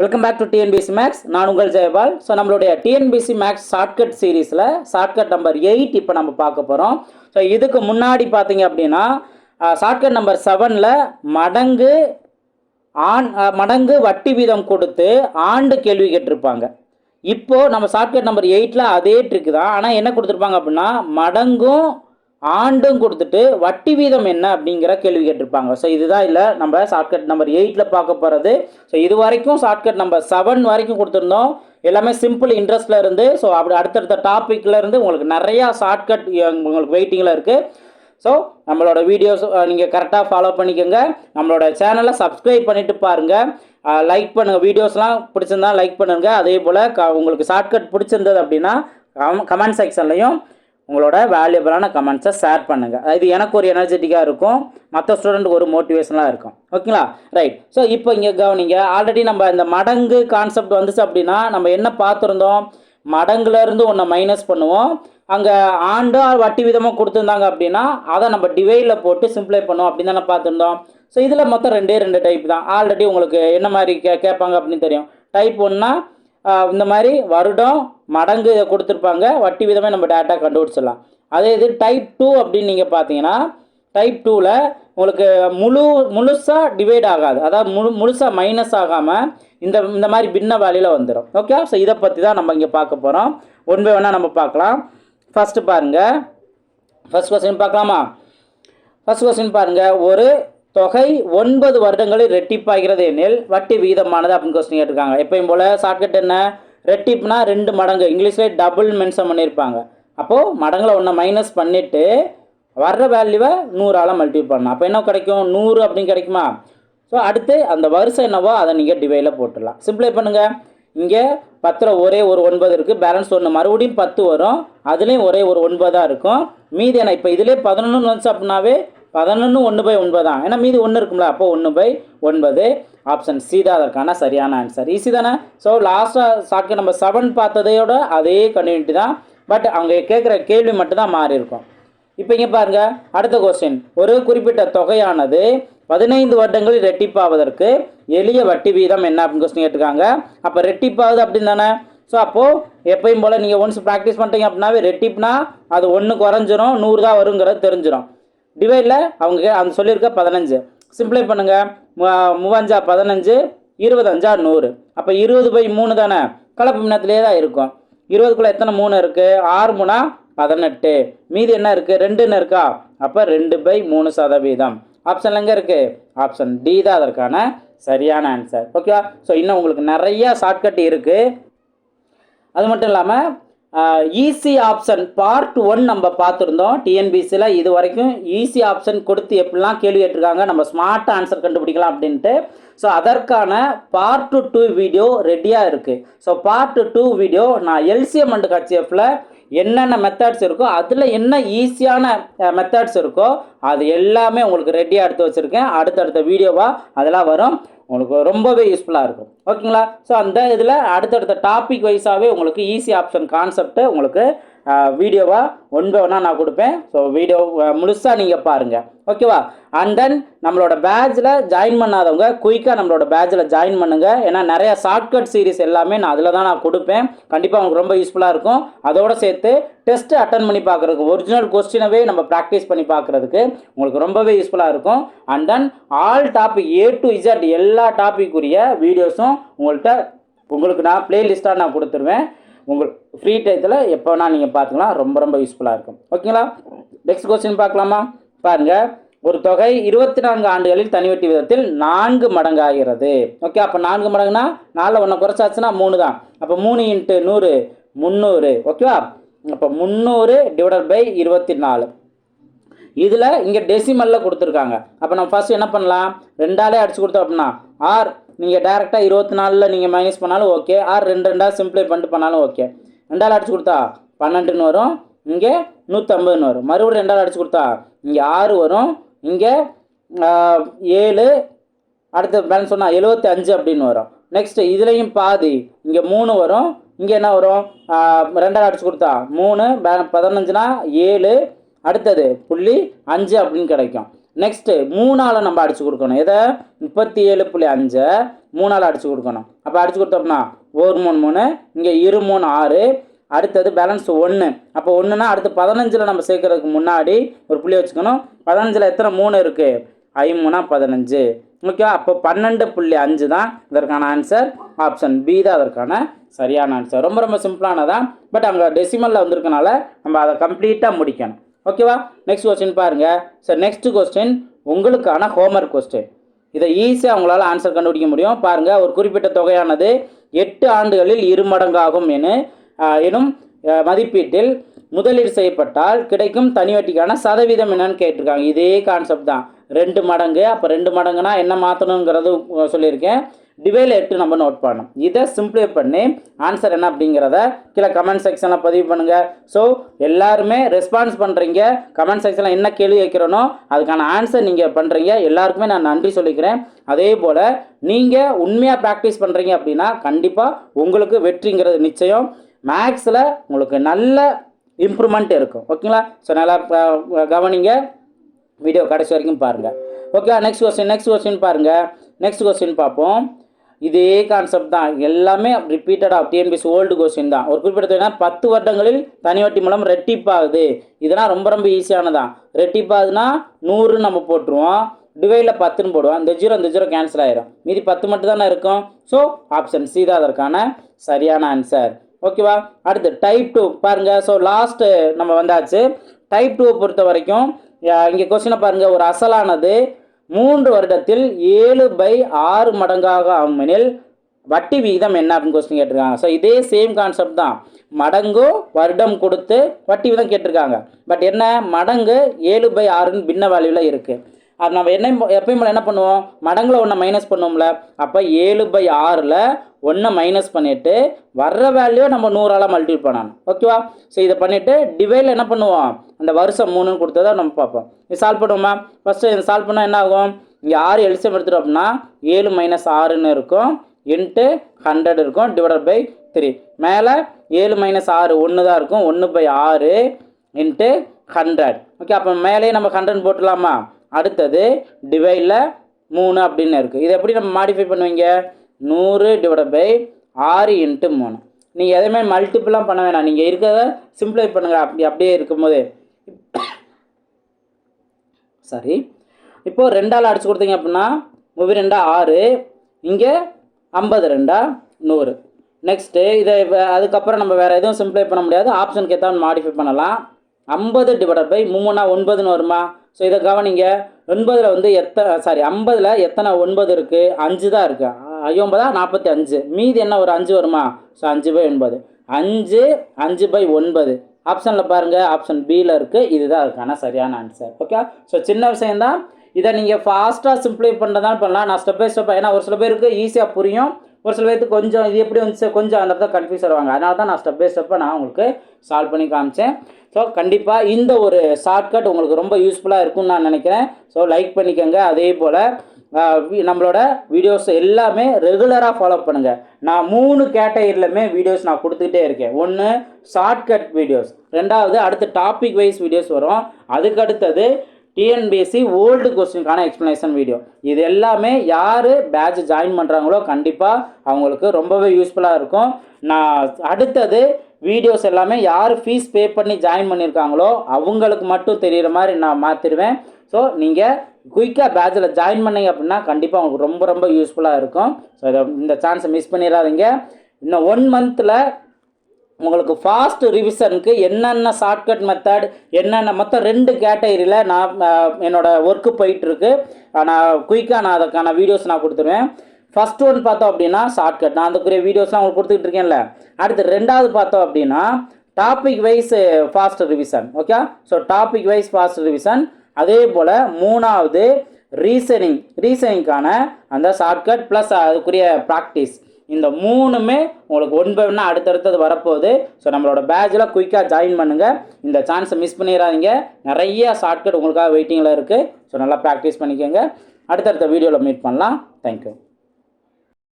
Welcome back to TNPSC maths நான் உங்கள் Jayapal. So நம்மளுடைய டிஎன்பிசி மேக்ஸ் ஷார்ட்கட் சீரீஸில் ஷார்ட்கட் நம்பர் எயிட் இப்போ நம்ம பார்க்க போகிறோம் ஸோ இதுக்கு முன்னாடி பார்த்தீங்க அப்படின்னா ஷார்ட்கட் நம்பர் செவனில் மடங்கு ஆண் மடங்கு வட்டி வீதம் கொடுத்து ஆண்டு கேள்வி கேட்டிருப்பாங்க. இப்போ நம்ம ஷார்ட்கட் நம்பர் எயிட்டில் அதே ட்ரிக் தான். ஆனால் என்ன கொடுத்துருப்பாங்க அப்படின்னா மடங்கும் ஆண்டும் கொடுத்துட்டு வட்டி வீதம் என்ன அப்படிங்கிற கேள்வி கேட்டிருப்பாங்க. ஸோ இதுதான் இல்லை நம்ம ஷார்ட்கட் நம்பர் எயிட்டில் பார்க்க போகிறது ஸோ இது வரைக்கும் ஷார்ட்கட் நம்பர் செவன் வரைக்கும் கொடுத்துருந்தோம். எல்லாமே சிம்பிள் இன்ட்ரெஸ்ட்டில் இருந்து ஸோ அப்படி அடுத்தடுத்த டாப்பிக்கில் இருந்து உங்களுக்கு நிறையா ஷார்ட்கட் உங்களுக்கு வெயிட்டிங்கில் இருக்குது ஸோ நம்மளோட வீடியோஸ் நீங்கள் கரெக்டாக ஃபாலோ பண்ணிக்கோங்க. நம்மளோட சேனலை சப்ஸ்கிரைப் பண்ணிவிட்டு பாருங்கள் லைக் பண்ணுங்கள் வீடியோஸ்லாம் பிடிச்சிருந்தா லைக் பண்ணுங்கள் அதே போல் க உங்களுக்கு ஷார்ட்கட் பிடிச்சிருந்தது அப்படின்னா கமெண்ட் செக்ஷன்லையும் உங்களோட வேல்யூபிளான கமெண்ட்ஸை ஷேர் பண்ணுங்கள் இது எனக்கு ஒரு எனர்ஜெட்டிக்காக இருக்கும். மற்ற ஸ்டூடெண்ட்டுக்கு ஒரு மோட்டிவேஷனாக இருக்கும். ஓகேங்களா ரைட் ஸோ இப்போ இங்கே கவனிங்க. ஆல்ரெடி நம்ம இந்த மடங்கு கான்செப்ட் வந்துச்சு அப்படின்னா நம்ம என்ன பார்த்துருந்தோம்? மடங்குலேருந்து ஒன்றை மைனஸ் பண்ணுவோம். அங்கே ஆண்டு வட்டி விதமாக கொடுத்துருந்தாங்க அப்படின்னா அதை நம்ம டிவைடில் போட்டு சிம்ப்ளை பண்ணுவோம் அப்படின்னு தானே பார்த்துருந்தோம். ஸோ இதில் மொத்தம் ரெண்டே ரெண்டு டைப் தான். ஆல்ரெடி உங்களுக்கு என்ன மாதிரி கே கேட்பாங்க அப்படின்னு தெரியும். டைப் ஒன்னா இந்த மாதிரி வருடம் மடங்கு இதை கொடுத்துருப்பாங்க. வட்டி விதமே நம்ம டேட்டா கண்டுபிடிச்சிடலாம். அதே இது டைப் டூ அப்படின்னு நீங்கள் பார்த்தீங்கன்னா டைப் டூவில் உங்களுக்கு முழு முழுசாக டிவைட் ஆகாது. அதாவது முழு முழுசாக மைனஸ் ஆகாமல் இந்த இந்த மாதிரி பின்ன வேலையில் வந்துடும் ஓகே ஸோ இதை பற்றி தான் நம்ம இங்கே பார்க்க போகிறோம் ஒன் பை ஒன்னாக நம்ம பார்க்கலாம். ஃபஸ்ட்டு பாருங்கள் ஃபர்ஸ்ட் கொஸ்டின் பார்க்கலாமா? ஃபர்ஸ்ட் கொஸ்டின் பாருங்கள் ஒரு தொகை ஒன்பது வருடங்களில் ரெட்டிப்பாகிறது எனில் வட்டி விகிதமானது அப்படின்னு கொஸ்டின் கேட்டிருக்காங்க. எப்பயும் போல் ஷார்ட்கட் என்ன? ரெட்டிப்னா ரெண்டு மடங்கு. இங்கிலீஷ்லேயே டபுள் மென்ஷன் பண்ணியிருப்பாங்க. அப்போது மடங்கில் ஒன்று மைனஸ் பண்ணிவிட்டு வர்ற வேல்யூவை நூறால் மல்டிபிள் பண்ணலாம். அப்போ என்ன கிடைக்கும்? நூறு அப்படின்னு கிடைக்குமா? ஸோ அடுத்து அந்த வருஷம் என்னவோ அதை நீங்கள் டிவைடில் போட்டுடலாம். சிம்பிளை பண்ணுங்கள் இங்கே பத்தில் ஒரே ஒரு ஒன்பது இருக்குது பேலன்ஸ் ஒன்று மறுபடியும் பத்து வரும். அதுலேயும் ஒரே ஒரு ஒன்பதாக இருக்கும். மீதி என்ன? இப்போ இதிலே பதினொன்று வந்துச்சு அப்படின்னாவே பதினொன்று ஒன்று பை ஒன்பது தான். ஏன்னா மீதி ஒன்று இருக்கும்ல அப்போ ஒன்று பை ஒன்பது. ஆப்ஷன் சி தான் அதற்கான சரியான ஆன்சர் ஈஸி தானே? ஸோ லாஸ்ட்டாக சாக்கு நம்ம செவன் பார்த்ததையோட அதே கன்யூனிட்டி தான். பட் அவங்க கேட்குற கேள்வி மட்டும்தான் மாறி இருக்கும். இப்போ இங்கே பாருங்க அடுத்த கொஸ்டின் ஒரு குறிப்பிட்ட தொகையானது பதினைந்து வருடங்களில் ரெட்டிப்பாவதற்கு எளிய வட்டி வீதம் என்ன அப்படின்னு கொஸ்டின் கேட்டிருக்காங்க. அப்போ ரெட்டிப்பாவது அப்படின்னு தானே? ஸோ அப்போது எப்பயும் போல் நீங்கள் ஒன்ஸ் ப்ராக்டிஸ் பண்ணிட்டீங்க அப்படின்னாவே ரெட்டிப்னா அது ஒன்று குறைஞ்சிரும் நூறு தான் வருங்கிறது தெரிஞ்சிடும் டிவைடில் அவங்க கே- அந்த சொல்லியிருக்க பதினஞ்சு. சிம்பிளை பண்ணுங்கள் மூவஞ்சா பதினஞ்சு இருபதஞ்சா நூறு. அப்போ இருபது பை மூணு தானே? கலப்பு மின்னத்திலே தான் இருக்கும். இருபதுக்குள்ளே எத்தனை மூணு இருக்குது ஆறு மூணா பதினெட்டு. மீதி என்ன இருக்குது ரெண்டுன்னு இருக்கா? அப்போ ரெண்டு பை மூணு சதவீதம். ஆப்ஷன் எங்கே இருக்குது ஆப்ஷன் டி தான் அதற்கான சரியான ஆன்சர் ஓகேவா ஸோ இன்னும் உங்களுக்கு நிறையா ஷார்ட்கட் இருக்குது அது மட்டும் இல்லாமல் ஈஸி ஆப்ஷன் பார்ட் ஒன் நம்ம பார்த்துருந்தோம். டிஎன்பிசியில் இது வரைக்கும் ஈஸி ஆப்ஷன் கொடுத்து எப்படிலாம் கேள்வி கேட்டிருக்காங்க நம்ம ஸ்மார்ட் ஆன்சர் கண்டுபிடிக்கலாம் அப்படின்ட்டு. ஸோ அதற்கான பார்ட் டூ வீடியோ ரெடியாக இருக்குது ஸோ பார்ட் டூ வீடியோ நான் எல்சிஎம் அண்ட் ஹச்எஃப்பில் என்னென்ன மெத்தட்ஸ் இருக்கோ அதில் என்ன ஈஸியான மெத்தட்ஸ் இருக்கோ அது எல்லாமே உங்களுக்கு ரெடியாக எடுத்து வச்சுருக்கேன். அடுத்தடுத்த வீடியோவாக அதெல்லாம் வரும். உங்களுக்கு ரொம்பவே யூஸ்ஃபுல்லாக இருக்கும். ஓகேங்களா ஸோ அந்த இதில் அடுத்தடுத்த டாபிக் வைஸாகவே உங்களுக்கு ஈஸி ஆப்ஷன் கான்செப்ட்டு உங்களுக்கு வீடியோவாக ஒன் பை ஒன்னாக நான் கொடுப்பேன். ஸோ வீடியோ முழுசாக நீங்கள் பாருங்கள் ஓகேவா அண்ட் தென் நம்மளோட பேட்சில் ஜாயின் பண்ணாதவங்க குயிக்காக நம்மளோட பேட்சில் ஜாயின் பண்ணுங்கள் ஏன்னா நிறையா ஷார்ட்கட் சீரிஸ் எல்லாமே நான் அதில் தான் நான் கொடுப்பேன். கண்டிப்பாக உங்களுக்கு ரொம்ப யூஸ்ஃபுல்லாக இருக்கும். அதோடு சேர்த்து டெஸ்ட் அட்டன் பண்ணி பார்க்குறதுக்கு ஒரிஜினல் கொஸ்டினவே நம்ம ப்ராக்டிஸ் பண்ணி பார்க்குறதுக்கு உங்களுக்கு ரொம்பவே யூஸ்ஃபுல்லாக இருக்கும். And then all topic A to Z எல்லா டாபிக்குரிய வீடியோஸும் உங்கள்கிட்ட உங்களுக்கு நான் பிளேலிஸ்ட்டாக நான் கொடுத்துருவேன். உங்கள் ஃப்ரீ டயத்தில் எப்போ வேணால் நீங்கள் பார்த்துக்கலாம். ரொம்ப ரொம்ப யூஸ்ஃபுல்லாக இருக்கும். ஓகேங்களா நெக்ஸ்ட் கொஸ்டின் பார்க்கலாமா? பாருங்கள் ஒரு தொகை இருபத்தி நான்கு ஆண்டுகளில் தனிவட்டி விதத்தில் நான்கு மடங்காகிறது. ஓகே அப்போ நான்கு மடங்குனா நாலில் ஒன்று குறைச்சாச்சுன்னா மூணு தான். அப்போ மூணு இன்ட்டு நூறு முந்நூறு. ஓகேவா அப்போ முந்நூறு டிவைடட் பை இருபத்தி நாலு இதில் இங்கே டெசிமலில் கொடுத்துருக்காங்க. அப்போ நம்ம ஃபஸ்ட்டு என்ன பண்ணலாம்? ரெண்டாலே அடிச்சு கொடுத்தோம் அப்படின்னா ஆர் நீங்கள் டேரெக்டாக இருபத்தி நாலில் நீங்கள் மைனஸ் பண்ணாலும் ஓகே ஆர் ரெண்டு ரெண்டாக சிம்ப்ளை பண்ணிட்டு பண்ணாலும் ஓகே ரெண்டால் அடிச்சு கொடுத்தா? பன்னெண்டுன்னு வரும். இங்கே நூற்றம்பதுன்னு வரும். மறுபடியும் ரெண்டால் அடிச்சு கொடுத்தா? இங்கே ஆறு வரும். இங்கே ஏழு. அடுத்த பேலன்ஸ் சொன்னால் எழுபத்தி அஞ்சு அப்படின்னு வரும். நெக்ஸ்ட் இதுலேயும் பாதி. இங்கே மூணு வரும். இங்கே என்ன வரும்? ரெண்டால் அடிச்சு கொடுத்தா? மூணு. பே- பதினஞ்சுனா ஏழு. அடுத்தது புள்ளி அஞ்சு அப்படின்னு கிடைக்கும். நெக்ஸ்ட்டு மூணால் நம்ம அடிச்சு கொடுக்கணும். எதை? முப்பத்தி ஏழு புள்ளி அஞ்சை. மூணால் அடிச்சு கொடுக்கணும். அப்போ அடிச்சு கொடுத்தோம்னா ஒரு மூணு மூணு இங்கே இரு மூணு ஆறு. அடுத்தது பேலன்ஸ் ஒன்று அப்போ ஒன்றுனா அடுத்து பதினஞ்சில் நம்ம சேர்க்கறதுக்கு முன்னாடி ஒரு புள்ளி வச்சுக்கணும். பதினஞ்சில் எத்தனை மூணு இருக்குது ஐமூணா பதினஞ்சு. ஓகேவா? அப்போ பன்னெண்டு புள்ளி அஞ்சு தான் இதற்கான ஆன்சர் ஆப்ஷன் பி தான் அதற்கான சரியான ஆன்சர் ரொம்ப ரொம்ப சிம்பிளானதான் பட் அங்கே டெசிமலில் வந்திருக்கனால நம்ம அதை கம்ப்ளீட்டாக முடிக்கணும். ஓகேவா? நெக்ஸ்ட் கொஸ்டின் பாருங்கள் சார் நெக்ஸ்ட் கொஸ்டின் உங்களுக்கான ஹோம்ஒர்க் கொஸ்டின் இதை ஈஸியாக உங்களால் ஆன்சர் கண்டுபிடிக்க முடியும். பாருங்கள் ஒரு குறிப்பிட்ட தொகையானது எட்டு ஆண்டுகளில் இருமடங்காகும் என எனும் மதிப்பீட்டில் முதலீடு செய்யப்பட்டால் கிடைக்கும் தனி வட்டிக்கான சதவீதம் என்னன்னு கேட்டிருக்காங்க. இதே கான்செப்ட் தான். ரெண்டு மடங்கு அப்போ ரெண்டு மடங்குனா என்ன மாற்றணுங்கிறது சொல்லியிருக்கேன். டிவைல் எட்டு நம்ம நோட் பண்ணணும். இதை சிம்பிளை பண்ணி ஆன்சர் என்ன அப்படிங்கிறத கீழே கமெண்ட் செக்ஷனில் பதிவு பண்ணுங்கள் ஸோ எல்லாருமே ரெஸ்பான்ஸ் பண்ணுறீங்க கமெண்ட் செக்ஷனில் என்ன கேள்வி வைக்கிறனோ அதுக்கான ஆன்சர் நீங்கள் பண்ணுறீங்க எல்லாருக்குமே நான் நன்றி சொல்லிக்கிறேன். அதே போல் நீங்கள் உண்மையாக ப்ராக்டிஸ் பண்ணுறீங்க அப்படின்னா கண்டிப்பாக உங்களுக்கு வெற்றிங்கிறது நிச்சயம். மேக்ஸில் உங்களுக்கு நல்ல இம்ப்ரூவ்மெண்ட் இருக்கும். ஓகேங்களா ஸோ நல்லா கவனிங்க. வீடியோ கடைசி வரைக்கும் பாருங்கள் okay next question next question பாருங்கள் நெக்ஸ்ட் கொஸ்டின் பார்ப்போம். இதே கான்செப்ட் தான். எல்லாமே ரிப்பீட்டடாக டிஎன்பிஎஸ் ஓல்டு கொஸ்டின் தான். ஒரு குறிப்பிட்ட பத்து வருடங்களில் தனி வட்டி மூலம் ரெட்டிப்பாகுது. இதெல்லாம் ரொம்ப ரொம்ப ஈஸியானதான் ரெட்டிப்பாகுதுன்னா நூறு நம்ம போட்டுருவோம். டிவைடில் பத்துன்னு போடுவோம். இந்த ஜீரோ இந்த ஜீரோ கேன்சல் ஆயிரும். மீதி பத்து மட்டும் தானே இருக்கும். ஸோ ஆப்ஷன் சி தான் அதற்கான சரியான ஆன்சர் ஓகேவா அடுத்து டைப் டூ பாருங்கள் ஸோ லாஸ்ட்டு நம்ம வந்தாச்சு. டைப் டூவை பொறுத்த வரைக்கும் இங்கே கொஸ்டினை பாருங்கள் ஒரு அசலானது மூன்று வருடத்தில் ஏழு பை ஆறு மடங்காக ஆகுமெனில் வட்டி விகிதம் என்ன அப்படின்னு கொஸ்டின் கேட்டிருக்காங்க. ஸோ இதே சேம் கான்செப்ட் தான். மடங்கு வருடம் கொடுத்து வட்டி விகிதம் கேட்டிருக்காங்க. பட் என்ன? மடங்கு ஏழு பை ஆறுன்னு பின்ன வேல்யூவில் இருக்குது அது நம்ம என்ன எப்பயும் என்ன பண்ணுவோம்? மடங்கில் ஒன்று மைனஸ் பண்ணுவோம்ல. அப்போ ஏழு பை ஆறில் ஒன்றை மைனஸ் பண்ணிவிட்டு வர்ற வேல்யூவை நம்ம நூறால் மல்டிபிள் பண்ணணும். ஓகேவா ஸோ இதை பண்ணிவிட்டு டிவைடில் என்ன பண்ணுவோம்? அந்த வருஷம் மூணுன்னு கொடுத்ததை நம்ம பார்ப்போம். இது சால்வ் பண்ணுவோமா? ஃபஸ்ட்டு இதை சால்வ் பண்ணால் என்ன ஆகும்? இங்கே ஆறு எல்சியம் எடுத்துட்டோம் அப்படின்னா ஏழு மைனஸ் ஆறுன்னு இருக்கும். இன்ட்டு ஹண்ட்ரட் இருக்கும் டிவைடட் பை த்ரீ மேலே ஏழு மைனஸ் ஆறு ஒன்று தான் இருக்கும். ஒன்று பை ஆறு இன்ட்டு ஹண்ட்ரட் ஓகே அப்போ மேலேயே நம்ம ஹண்ட்ரட் போட்டுடலாமா? அடுத்தது டிவைடில் மூணு அப்படின்னு இருக்குது இது எப்படி நம்ம மாடிஃபை பண்ணுவீங்க? நூறு டிவைட் பை ஆறு இன்ட்டு மூணு. நீங்கள் எதுவுமே மல்டிப்புளாக பண்ண வேணாம். நீங்கள் இருக்கிறத சிம்பிளை பண்ணுங்கள் அப்படி அப்படியே இருக்கும்போது. சரி இப்போது ரெண்டால் அடிச்சு கொடுத்தீங்க அப்படின்னா மூவி ரெண்டா ஆறு இங்கே ஐம்பது ரெண்டா நூறு. நெக்ஸ்ட்டு இதை அதுக்கப்புறம் நம்ம வேறு எதுவும் சிம்பிளை பண்ண முடியாது. ஆப்ஷனுக்கு ஏற்ற மாடிஃபை பண்ணலாம். ஐம்பது டிவைட் பை மூணுனா ஒன்பதுன்னு வருமா? ஸோ இதை கவனிங்க. ஒன்பதில் வந்து எத்தனை சாரி ஐம்பதில் எத்தனை ஒன்பது இருக்குது அஞ்சு தான் இருக்குது ஐம்பதா நாற்பத்தி அஞ்சு. மீதி என்ன ஒரு அஞ்சு வருமா? ஸோ அஞ்சு பை ஒன்பது. அஞ்சு அஞ்சு பை ஒன்பது. ஆப்ஷனில் பாருங்கள் ஆப்ஷன் பியில் இருக்குது இதுதான் அதுக்கான சரியான ஆன்சர் ஓகே ஸோ சின்ன விஷயந்தான் இதை நீங்கள் ஃபாஸ்ட்டாக சிம்பிளை பண்ணுறதான் பண்ணலாம். நான் ஸ்டெப் பை ஸ்டெப் ஏன்னா ஒரு சில பேருக்கு ஈஸியாக புரியும். ஒரு சில பேருக்கு கொஞ்சம் இது எப்படி வந்துச்சு? கொஞ்சம் அந்த இடத்துல கன்ஃபியூஸ் ஆவாங்க அதனால தான் நான் ஸ்டெப் பை ஸ்டெப்பாக நான் உங்களுக்கு சால்வ் பண்ணி காமிச்சேன். ஸோ கண்டிப்பாக இந்த ஒரு ஷார்ட்கட் உங்களுக்கு ரொம்ப யூஸ்ஃபுல்லாக இருக்கும்னு நான் நினைக்கிறேன். ஸோ லைக் பண்ணிக்கோங்க. அதே போல் நம்மளோட வீடியோஸ் எல்லாமே ரெகுலராக ஃபாலோ பண்ணுங்கள் நான் மூணு கேட்டகரியிலுமே வீடியோஸ் நான் கொடுத்துக்கிட்டே இருக்கேன். ஒன்று ஷார்ட்கட் வீடியோஸ் ரெண்டாவது அடுத்து டாபிக் வைஸ் வீடியோஸ் வரும். அதுக்கு அடுத்தது டிஎன்பிஎஸ்சி ஓல்டு கொஸ்டினுக்கான எக்ஸ்ப்ளனேஷன் வீடியோ இது எல்லாமே யார் பேட்ச் ஜாயின் பண்ணுறாங்களோ கண்டிப்பாக அவங்களுக்கு ரொம்பவே யூஸ்ஃபுல்லாக இருக்கும். நான் அடுத்தது வீடியோஸ் எல்லாமே யார் ஃபீஸ் பே பண்ணி ஜாயின் பண்ணியிருக்காங்களோ அவங்களுக்கு மட்டும் தெரிகிற மாதிரி நான் மாற்றிடுவேன் ஸோ நீங்கள் குயிக்காக பேட்சில் ஜாயின் பண்ணிங்க அப்படின்னா கண்டிப்பாக உங்களுக்கு ரொம்ப ரொம்ப யூஸ்ஃபுல்லாக இருக்கும். ஸோ இதை இந்த சான்ஸை மிஸ் பண்ணிடாதீங்க. இன்னும் ஒன் மந்தில் உங்களுக்கு ஃபாஸ்ட் ரிவிஷனுக்கு என்னென்ன ஷார்ட்கட் மெத்தட் என்னென்ன மொத்தம் ரெண்டு கேட்டகரியில் நான் என்னோடய ஒர்க்கு போயிட்டுருக்கு. நான் குயிக்காக நான் அதுக்கான வீடியோஸ் நான் கொடுத்துருவேன். ஃபஸ்ட் ஒன் பார்த்தோம் அப்படின்னா ஷார்ட்கட் நான் அதுக்குரிய வீடியோஸ்லாம் உங்களுக்கு கொடுத்துக்கிட்டு இருக்கேன்ல. அடுத்து ரெண்டாவது பார்த்தோம் அப்படின்னா topic wise fast revision okay so topic wise fast revision அதே போல் மூணாவது ரீசனிங் ரீசனிங்க்கான அந்த ஷார்ட்கட் ப்ளஸ் அதுக்குரிய ப்ராக்டிஸ் இந்த மூணுமே உங்களுக்கு ஒன் பை அடுத்தடுத்தது வரப்போகுது. ஸோ நம்மளோட பேட்சில் குயிக்காக ஜாயின் பண்ணுங்கள் இந்த சான்ஸை மிஸ் பண்ணிடாதீங்க. நிறைய ஷார்ட்கட் உங்களுக்காக வெயிட்டிங்கில் இருக்குது ஸோ நல்லா ப்ராக்டிஸ் பண்ணிக்கோங்க. அடுத்தடுத்த வீடியோவில் மீட் பண்ணலாம். தேங்க்யூ